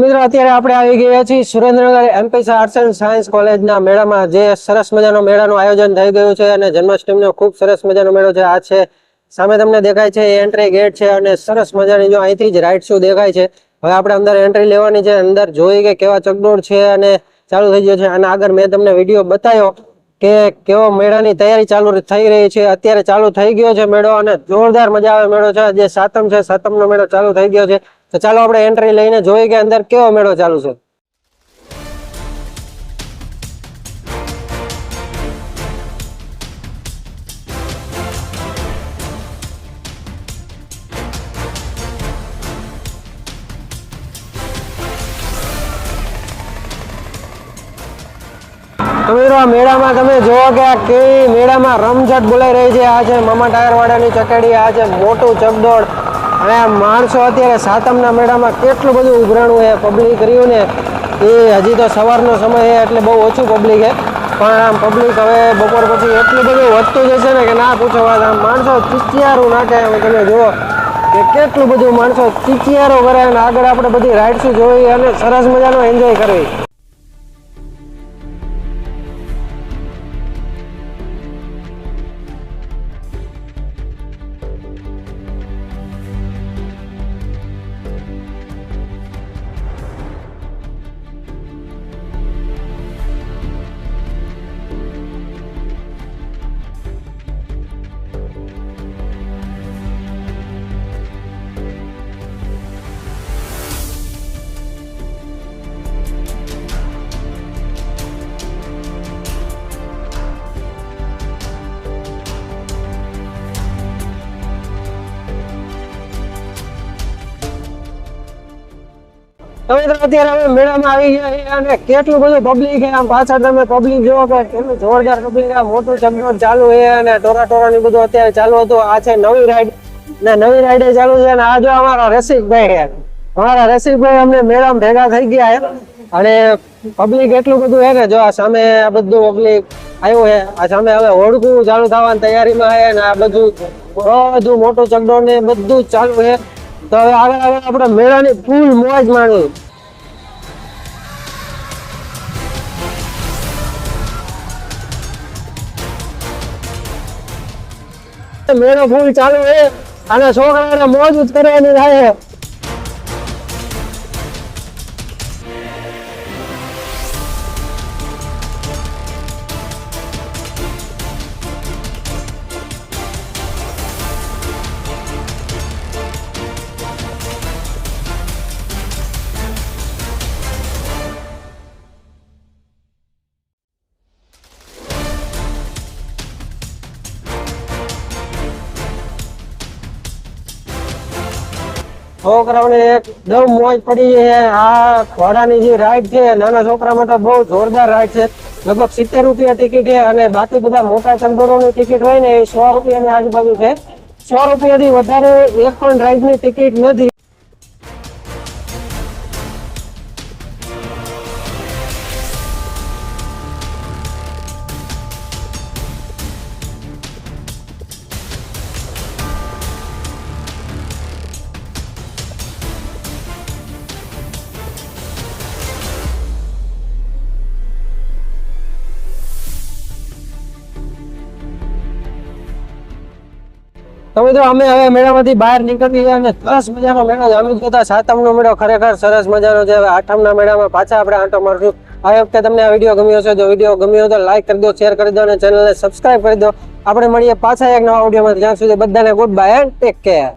મિત્રો, અત્યારે આપણે આવી ગયા છીએ Surendranagar MPC arts and science કોલેજના મેળામાં, જે સરસ મજાનો મેળાનું આયોજન થઈ ગયું છે અને જન્માષ્ટમીનો ખૂબ સરસ મજાનો મેળો છે. આ છે, સામે તમને દેખાય છે એન્ટ્રી ગેટ છે અને સરસ મજાની જો અહીંથી જ રાઈટ શું દેખાય છે. હવે આપણે અંદર એન્ટ્રી લેવાની છે, અંદર જોઈ કે કેવા ચકડોળ છે અને ચાલુ થઈ ગયો છે. અને આગળ મેં તમને વીડિયો બતાવ્યો કે કેવો મેળાની તૈયારી ચાલુ થઈ રહી છે. અત્યારે ચાલુ થઈ ગયો છે મેળો અને જોરદાર મજા આવે મેળો છે. જે સાતમ છે, સાતમનો મેળો ચાલુ થઈ ગયો છે. તો ચાલો આપણે એન્ટ્રી લઈને જોઈએ કે અંદર કેવો મેળો ચાલુ છે. મેળામાં તમે જોવો કે આ કેવી મેળામાં રમઝટ બોલાઈ રહી છે. આ છે મામા ટાયર વાળાની ચકેડી, આ છે મોટું ચકડોળ અને માણસો અત્યારે સાતમના મેળામાં કેટલું બધું ઉભરાણું એ પબ્લિક રહ્યું ને, એ હજી તો સવારનો સમય છે, એટલે બહુ ઓછું પબ્લિક છે. પણ આમ પબ્લિક હવે બપોર પછી એટલું બધું વધતું જશે ને કે ના પૂછો વાત, આમ માણસો ચિચિયારું નાખે હવે તમે જુઓ કે કેટલું બધું માણસો ચિચિયારો કરે અને આગળ આપણે બધી રાઇડ્સ જોઈ અને સરસ મજાનો એન્જોય કરવી. તમે તો અત્યારે અમે મેળામાં આવી ગયા છીએ અને કેટલું બધું પબ્લિક છે. આમ પાછળ તમે પબ્લિક જોવો કે કેટલું જોરદાર પબ્લિક આ મોટું ચકડોળ ચાલુ છે અને ટોરા ટોરા ની બધું અત્યારે ચાલુ હતું. આ છે નવી રાઈડ ને નવી રાઈડ ચાલુ છે અને આ જો અમારા રસિકભાઈ છે. અમારા રસિકભાઈ અમને મેળામાં ભેગા થઈ ગયા છે. અને પબ્લિક એટલું બધું છે ને જો આ સામે આ બધું પબ્લિક આવ્યું છે. આ સામે હવે હોડકું ચાલુ થવાની તૈયારીમાં છે અને આ બધું બધું મોટું ચકડોળ ને બધું ચાલુ છે. તો હવે આગળ આગળ આપણે મેળાની ફૂલ મોજ માણી મેળો ફૂલ ચાલુ છે અને છોકરાને મોજ જ કરવાની થાય છોકરાઓને એકદમ મોજ પડી છે. આ ઘોડાની જે રાઈડ છે, નાના છોકરા માટે બહુ જોરદાર રાઈડ છે. લગભગ સિત્તેર રૂપિયા ટિકિટ છે અને બાકી બધા મોટા ચંદોરોની ટિકિટ હોય ને એ સો રૂપિયાની આજુબાજુ છે. સો રૂપિયાથી વધારે એક પણ રાઈડની ટિકિટ નથી. તો અમે હવે મેળામાંથી બહાર નીકળી ગયા અને સરસ મજાનો મેળો અમે જોતા સાતમનો મેળો ખરેખર સરસ મજાનો છે. હવે આઠમના મેળામાં પાછા આપણે આંટો મારશું. આ વખતે તમને આ વીડિયો ગમ્યો છે જો વીડિયો ગમ્યો તો લાઈક કરી દો શેર કરી દો અને ચેનલને સબસ્ક્રાઇબ કરી દો. આપણે મળીએ પાછા એક નવા વિડીયોમાં ત્યાં સુધી બધાને goodbye and take care